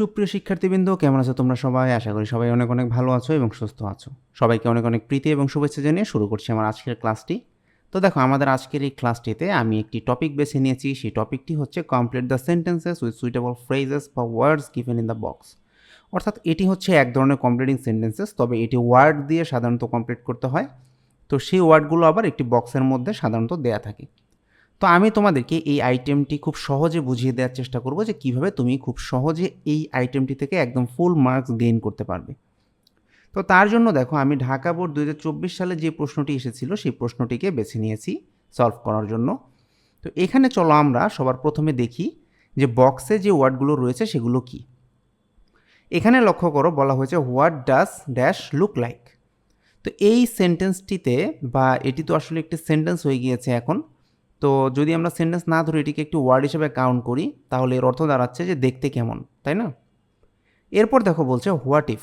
সুপ্রিয় শিক্ষার্থীবৃন্দ, কেমন আছো তোমরা সবাই? আশা করি সবাই অনেক অনেক ভালো আছো এবং সুস্থ আছো। সবাইকে অনেক অনেক প্রীতি এবং শুভেচ্ছা জানিয়ে শুরু করছি আমার আজকের ক্লাসটি। তো দেখো, আমাদের আজকের এই ক্লাসটিতে আমি একটি টপিক বেছে নিয়েছি। সেই টপিকটি হচ্ছে complete the sentences with suitable phrases বা words given in the box অর্থাৎ এটি হচ্ছে এক ধরনের কমপ্লিটিং সেন্টেন্সেস তবে এটি ওয়ার্ড দিয়ে সাধারণত কমপ্লিট করতে হয়। তো সেই ওয়ার্ডগুলো আবার একটি বক্সের মধ্যে সাধারণত দেয়া থাকে। তো আমি তোমাদেরকে এই আইটেমটি খুব সহজে বুঝিয়ে দেওয়ার চেষ্টা করব যে কীভাবে তুমি খুব সহজে এই আইটেমটি থেকে একদম ফুল মার্কস গেইন করতে পারবে। তো তার জন্য দেখো, আমি ঢাকা বোর্ড দু হাজার চব্বিশ সালে যে প্রশ্নটি এসেছিল, সেই প্রশ্নটিকে বেছে নিয়েছি সলভ করার জন্য। তো এখানে চলো আমরা সবার প্রথমে দেখি যে বক্সে যে ওয়ার্ডগুলো রয়েছে, সেগুলো কি? এখানে লক্ষ্য করো, বলা হয়েছে what does dash look like তো এই সেন্টেন্সটিতে বা এটি তো আসলে একটি সেন্টেন্স হয়ে গিয়েছে এখন তো যদি আমরা সেন্টেন্স না ধরে, এটিকে একটি ওয়ার্ড হিসেবে কাউন্ট করি, তাহলে এর অর্থ দাঁড়াচ্ছে যে দেখতে কেমন, তাই না? এরপর দেখো বলছে হোয়াট ইফ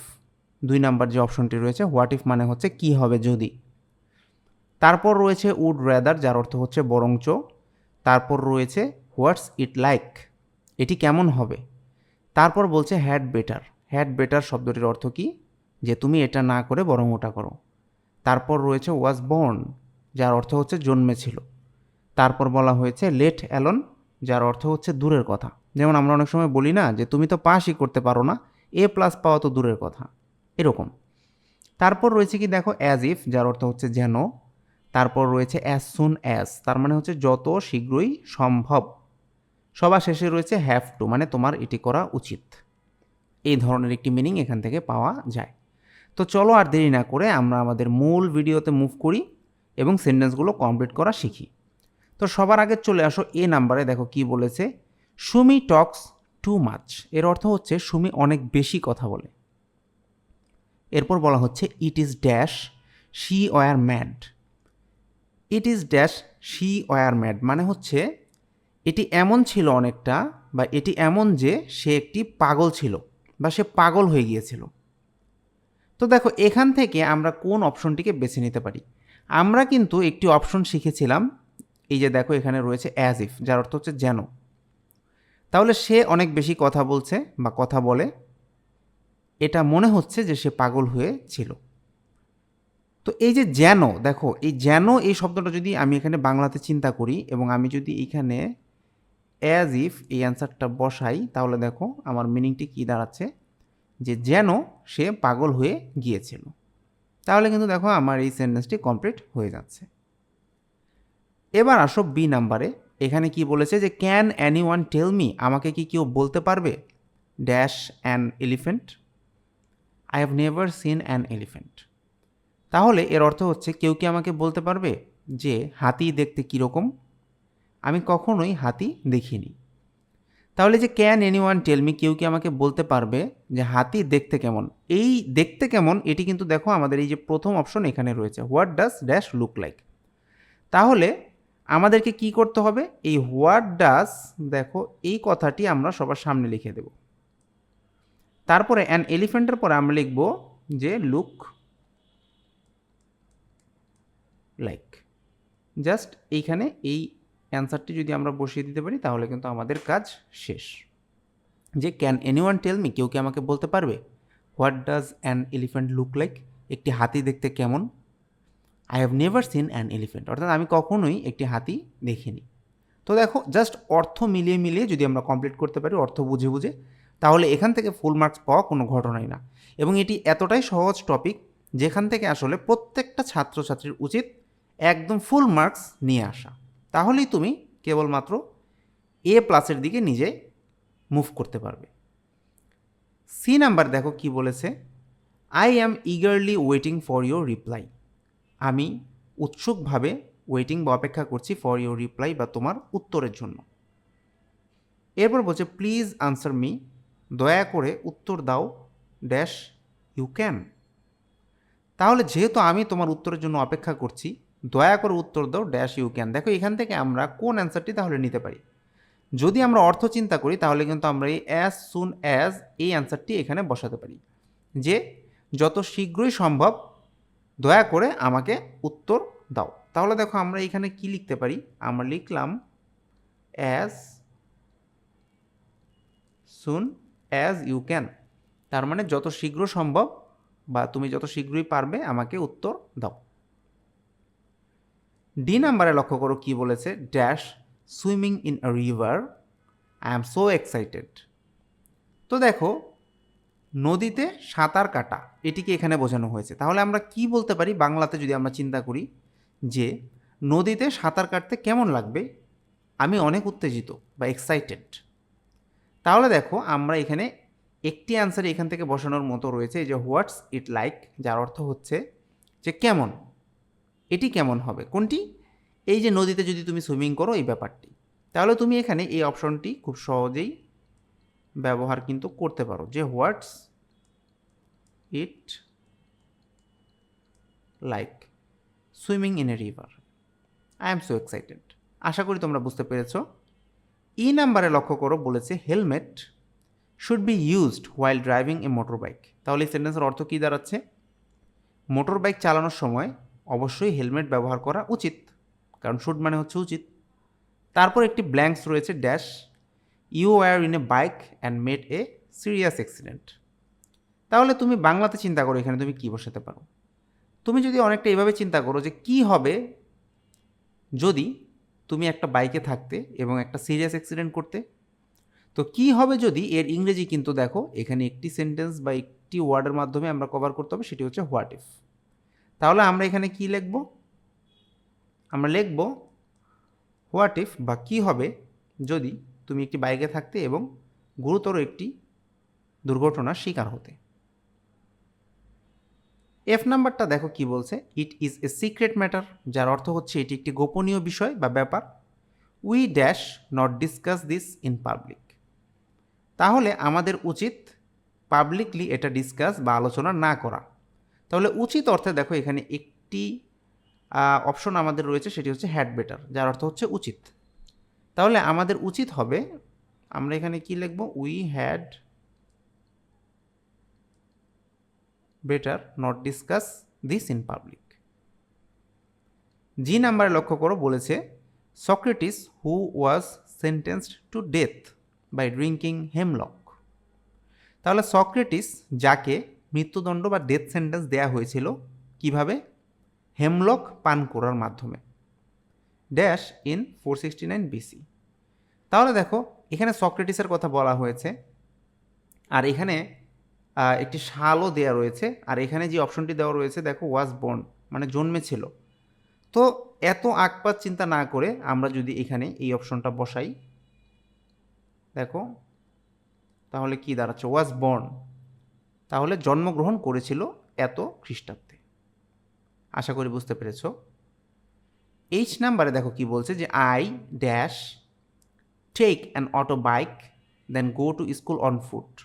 দুই নাম্বার যে অপশনটি রয়েছে হোয়াট ইফ মানে হচ্ছে কি হবে যদি? তারপর রয়েছে উড রেদার যার অর্থ হচ্ছে বরঞ্চ। তারপর রয়েছে হোয়াটস ইট লাইক এটি কেমন হবে? তারপর বলছে হ্যাড বেটার হ্যাড বেটার শব্দটির অর্থ কি? যে তুমি এটা না করে বরং ওটা করো। তারপর রয়েছে ওয়াজ বর্ন যার অর্থ হচ্ছে জন্মেছিল। তারপর বলা হয়েছে লেট অ্যালন যার অর্থ হচ্ছে দূরের কথা। যেমন আমরা অনেক সময় বলি না যে, তুমি তো পাসই করতে পারো না এ প্লাস পাওয়া তো দূরের কথা এরকম। তারপর রয়েছে কি, দেখো অ্যাজ ইফ যার অর্থ হচ্ছে যেন। তারপর রয়েছে অ্যাজ সুন অ্যাজ তার মানে হচ্ছে যত শীঘ্রই সম্ভব। সবার শেষে রয়েছে হ্যাভ টু মানে তোমার এটি করা উচিত। এই ধরনের একটি মিনিং এখান থেকে পাওয়া যায়। তো চলো আর দেরি না করে আমরা আমাদের মূল ভিডিওতে মুভ করি এবং সেন্টেন্সগুলো কমপ্লিট করা শিখি। তো সবার আগে চলে আসো এ নাম্বারে, দেখো কি বলেছে। সুমি টক্স টু মাচ এর অর্থ হচ্ছে সুমি অনেক বেশি কথা বলে। এরপর বলা হচ্ছে it is dash she were mad it is dash she were mad মানে হচ্ছে, এটি এমন ছিল অনেকটা বা এটি এমন যে সে একটি পাগল ছিল বা সে পাগল হয়ে গিয়েছিল। তো দেখো, এখান থেকে আমরা কোন অপশনটিকে বেছে নিতে পারি। আমরা কিন্তু একটি অপশন শিখেছিলাম এই যে দেখো এখানে রয়েছে অ্যাজ ইফ যার অর্থ হচ্ছে যেন। তাহলে সে অনেক বেশি কথা বলছে বা কথা বলে, এটা মনে হচ্ছে যে সে পাগল হয়ে ছিল। তো এই যে যেন, দেখো, এই যেন এই শব্দটা যদি আমি এখানে বাংলাতে চিন্তা করি এবং আমি যদি এখানে অ্যাজ ইফ এই অ্যান্সারটা বসাই, তাহলে দেখো আমার মিনিংটি কী দাঁড়াচ্ছে? যে যেন সে পাগল হয়ে গিয়েছিল। তাহলে কিন্তু দেখো আমার এই সেন্টেন্সটি কমপ্লিট হয়ে যাচ্ছে। এবার আসো বি নাম্বারে এখানে কি বলেছে যে can any one tell me আমাকে কি কেউ বলতে পারবে? Dash an elephant I have never seen an elephant তাহলে এর অর্থ হচ্ছে, কেউ কি আমাকে বলতে পারবে যে, হাতি দেখতে কীরকম আমি কখনোই হাতি দেখিনি। তাহলে যে ক্যান এনি ওয়ান টেলমি কেউ কি আমাকে বলতে পারবে যে, হাতি দেখতে কেমন? এই দেখতে কেমন, এটি কিন্তু দেখো আমাদের এই যে প্রথম অপশন এখানে রয়েছে। What does dash look like তাহলে আমাদেরকে কি করতে হবে? এই হোয়াট ডাস দেখো, এই কথাটি আমরা সবার সামনে লিখে দেব। তারপরে অ্যান এলিফেন্টের পরে আমরা লিখব যে লুক লাইক জাস্ট এইখানে এই অ্যান্সারটি যদি আমরা বসিয়ে দিতে পারি, তাহলে কিন্তু আমাদের কাজ শেষ। যে can any one tell me কেউ কি আমাকে বলতে পারবে? What does an elephant look like একটি হাতি দেখতে কেমন? I have never seen an elephant অর্থাৎ আমি কখনোই একটি হাতি দেখিনি। তো দেখো জাস্ট অর্থ মিলিয়ে মিলিয়ে যদি আমরা কমপ্লিট করতে পারি, অর্থ বুঝে বুঝে, তাহলে এখান থেকে ফুল মার্কস পাওয়া কোনো ঘটনাই না। এবং এটি এতটাই সহজ টপিক যেখান থেকে আসলে প্রত্যেকটা ছাত্রছাত্রীর উচিত একদম ফুল মার্কস নিয়ে আসা। তাহলেই তুমি কেবলমাত্র এ প্লাসের দিকে নিজে মুভ করতে পারবে। সি নাম্বার দেখো কি বলেছে I am eagerly waiting for your reply আমি উৎসুকভাবে ওয়েটিং বা অপেক্ষা করছি ফর ইউর রিপ্লাই বা তোমার উত্তরের জন্য। এরপর বলছে প্লিজ আনসার মি দয়া করে উত্তর দাও ড্যাশ ইউ ক্যান তাহলে যেহেতু আমি তোমার উত্তরের জন্য অপেক্ষা করছি, দয়া করে উত্তর দাও ড্যাশ ইউ ক্যান দেখো, এখান থেকে আমরা কোন অ্যান্সারটি তাহলে নিতে পারি। যদি আমরা অর্থ চিন্তা করি, তাহলে কিন্তু আমরা এই অ্যাজ সুন অ্যাজ এই অ্যান্সারটি এখানে বসাতে পারি। যে যত শীঘ্রই সম্ভব দয়া করে আমাকে উত্তর দাও। তাহলে দেখো আমরা এখানে কি লিখতে পারি? আমরা লিখলাম as soon as you can তার মানে যত শীঘ্র সম্ভব বা তুমি যত শীঘ্রই পারবে আমাকে উত্তর দাও। ডি নাম্বারে লক্ষ্য করো কি বলেছে? Dash swimming in a river I am so excited তো দেখো নদীতে সাঁতার কাটা, এটিকে এখানে বোঝানো হয়েছে। তাহলে আমরা কি বলতে পারি? বাংলাতে যদি আমরা চিন্তা করি যে, নদীতে সাঁতার কাটতে কেমন লাগবে? আমি অনেক উত্তেজিত বা এক্সাইটেড তাহলে দেখো, আমরা এখানে একটি অ্যান্সার এখান থেকে বসানোর মতো রয়েছে যে হোয়াটস ইট লাইক যার অর্থ হচ্ছে যে, কেমন? এটি কেমন হবে? কোনটি? এই যে, নদীতে যদি তুমি সুইমিং করো, এই ব্যাপারটি। তাহলে তুমি এখানে এই অপশনটি খুব সহজেই ব্যবহার কিন্তু করতে পারো। যে what's it like swimming in a river. I am so excited. আশা করি তোমরা বুঝতে পেরেছ। ই নাম্বারে লক্ষ্য করো, বলেছে helmet should be used while driving a motor bike তাহলে এই সেন্টেন্সের অর্থ কী দাঁড়াচ্ছে? মোটর বাইক চালানোর সময় অবশ্যই হেলমেট ব্যবহার করা উচিত। কারণ শুড মানে হচ্ছে উচিত। তারপর একটি ব্ল্যাঙ্কস রয়েছে dash. You were in a bike and made a serious accident তাহলে তুমি বাংলাতে চিন্তা করো, এখানে তুমি কী বসাতে পারো? তুমি যদি অনেকটা এভাবে চিন্তা করো যে কি হবে যদি তুমি একটা বাইকে থাকতে এবং একটা সিরিয়াস অ্যাক্সিডেন্ট করতে, তো কি হবে যদি এর ইংরেজি কিন্তু দেখো, এখানে একটি সেন্টেন্স বা একটি ওয়ার্ডের মাধ্যমে আমরা কভার করতে হবে, সেটি হচ্ছে হোয়াট ইফ তাহলে আমরা এখানে কি লিখব? আমরা লিখব হোয়াট ইফ বা কি হবে যদি তুমি একটি বাইকে থাকতে এবং গুরুতর একটি দুর্ঘটনার শিকার হতে। এফ নাম্বারটা দেখো কি বলছে? It is a secret matter যার অর্থ হচ্ছে এটি একটি গোপনীয় বিষয় বা ব্যাপার। We dash not discuss this in public তাহলে আমাদের উচিত পাবলিকলি এটা ডিসকাস বা আলোচনা না করা। তাহলে উচিত অর্থে দেখো এখানে একটি অপশন আমাদের রয়েছে, সেটি হচ্ছে হ্যাড বেটার যার অর্থ হচ্ছে উচিত। তাহলে আমাদের উচিত হবে, আমরা এখানে কি লিখব? We had better not discuss this in public G নাম্বারে লক্ষ্য করো, বলেছে Socrates who was sentenced to death by drinking hemlock তাহলে সক্রেটিস যাকে মৃত্যুদণ্ড বা ডেথ সেন্টেন্স দেয়া হয়েছিল, কীভাবে? হেমলক পান করার মাধ্যমে। Dash in four sixty nine BC তাহলে দেখো, এখানে সক্রেটিসের কথা বলা হয়েছে, আর এখানে একটি শালও দেওয়া রয়েছে, আর এখানে যে অপশনটি দেওয়া রয়েছে, দেখো ওয়াজ বর্ন মানে জন্মেছিল। তো এত আকপাত চিন্তা না করে আমরা যদি এখানে এই অপশনটা বসাই, দেখো, তাহলে কি দাঁড়াচ্ছে? ওয়াজ বর্ন তাহলে জন্মগ্রহণ করেছিল এত খ্রিস্টাব্দে। আশা করি বুঝতে পেরেছ। এইচ নাম্বারে দেখো কি বলছে যে I dash take an auto bike then go to school on foot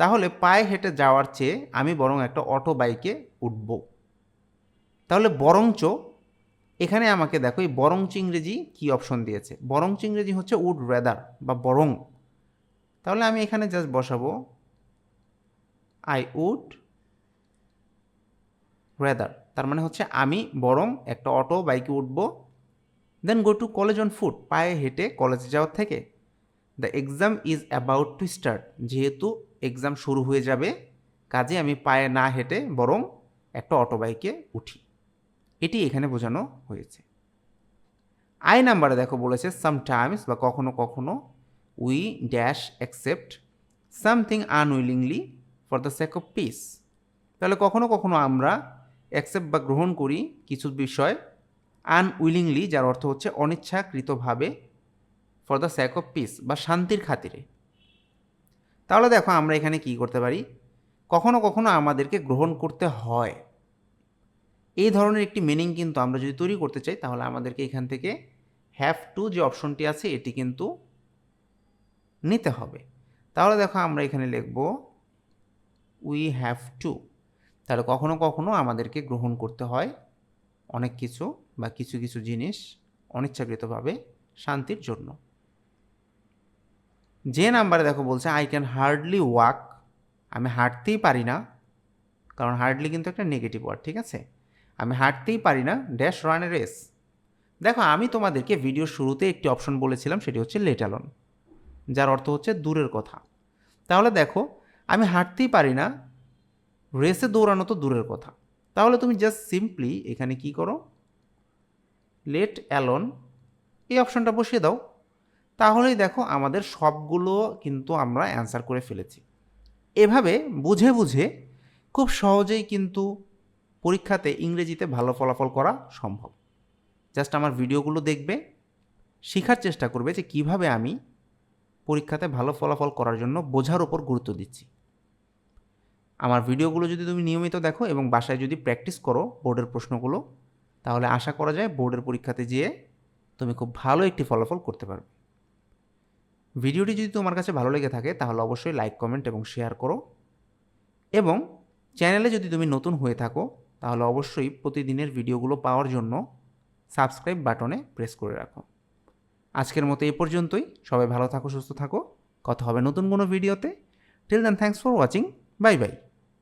তাহলে পায়ে হেঁটে যাওয়ার চেয়ে আমি বরং একটা অটো বাইকে উঠব। তাহলে বরঞ্চ এখানে আমাকে দেখো এই বরঞ্চ ইংরেজি কী অপশন দিয়েছে? বরঞ্চ ইংরেজি হচ্ছে উড রেদার বা বরং। তাহলে আমি এখানে জাস্ট বসাবো আই উড রেদার তার মানে হচ্ছে আমি বরং একটা অটো, বাইকে উঠব then go to college on foot পায়ে হেঁটে কলেজে যাওয়ার থেকে। The exam is about to start যেহেতু এক্সাম শুরু হয়ে যাবে, কাজে আমি পায়ে না হেঁটে বরং একটা অটো, বাইকে উঠি। এটি এখানে বোঝানো হয়েছে। আই নাম্বারে দেখো বলেছে সামটাইমস বা কখনো কখনো we dash accept something unwillingly for the sake of peace তাহলে কখনো কখনো আমরা অ্যাকসেপ্ট বা গ্রহণ করি কিছু বিষয় আনউইলিংলি যার অর্থ হচ্ছে অনিচ্ছাকৃতভাবে for the sake of peace বা শান্তির খাতিরে। তাহলে দেখো আমরা এখানে কি করতে পারি? কখনো কখনো আমাদেরকে গ্রহণ করতে হয়। এই ধরনের একটি মিনিং কিন্তু আমরা যদি তৈরি করতে চাই, তাহলে আমাদেরকে এখান থেকে হ্যাভ টু যে অপশনটি আছে, এটি কিন্তু নিতে হবে। তাহলে দেখো আমরা এখানে লিখব উই হ্যাভ টু তাহলে কখনো কখনো আমাদেরকে গ্রহণ করতে হয় অনেক কিছু বা কিছু কিছু জিনিস অনিচ্ছাকৃতভাবে শান্তির জন্য। যে নাম্বারে দেখো বলছে আই ক্যান হার্ডলি ওয়াক আমি হাঁটতেই পারি না, কারণ হার্ডলি কিন্তু একটা নেগেটিভ ওয়ার্ড ঠিক আছে? আমি হাঁটতেই পারি না ড্যাশ রান রেস দেখো, আমি তোমাদেরকে ভিডিও শুরুতে একটি অপশন বলেছিলাম, সেটি হচ্ছে লেটালন, যার অর্থ হচ্ছে দূরের কথা। তাহলে দেখো, আমি হাঁটতেই পারি না রেসে দৌড়ানো তো দূরের কথা। তাহলে তুমি জাস্ট সিম্পলি এখানে কি করো? লেট অ্যালন এই অপশনটা বসিয়ে দাও। তাহলেই দেখো আমাদের সবগুলো কিন্তু আমরা অ্যান্সার করে ফেলেছি। এভাবে বুঝে বুঝে খুব সহজেই কিন্তু পরীক্ষাতে ইংরেজিতে ভালো ফলাফল করা সম্ভব। জাস্ট আমার ভিডিওগুলো দেখবে, শেখার চেষ্টা করবে যে কীভাবে আমি পরীক্ষাতে ভালো ফলাফল করার জন্য বোঝার ওপর গুরুত্ব দিচ্ছি। আমার ভিডিওগুলো যদি তুমি নিয়মিত দেখো এবং বাসায় যদি প্র্যাকটিস করো বোর্ডের প্রশ্নগুলো, তাহলে আশা করা যায় বোর্ডের পরীক্ষাতে যেয়ে তুমি খুব ভালো একটি ফলাফল করতে পারবে। ভিডিওটি যদি তোমার কাছে ভালো লেগে থাকে, তাহলে অবশ্যই লাইক কমেন্ট এবং শেয়ার করো। এবং চ্যানেলে যদি তুমি নতুন হয়ে থাকো, তাহলে অবশ্যই প্রতিদিনের ভিডিওগুলো পাওয়ার জন্য সাবস্ক্রাইব বাটনে প্রেস করে রাখো। আজকের মতো এই পর্যন্তই। সবাই ভালো থাকো, সুস্থ থাকো। কথা হবে নতুন কোনো ভিডিওতে till then thanks for watching bye bye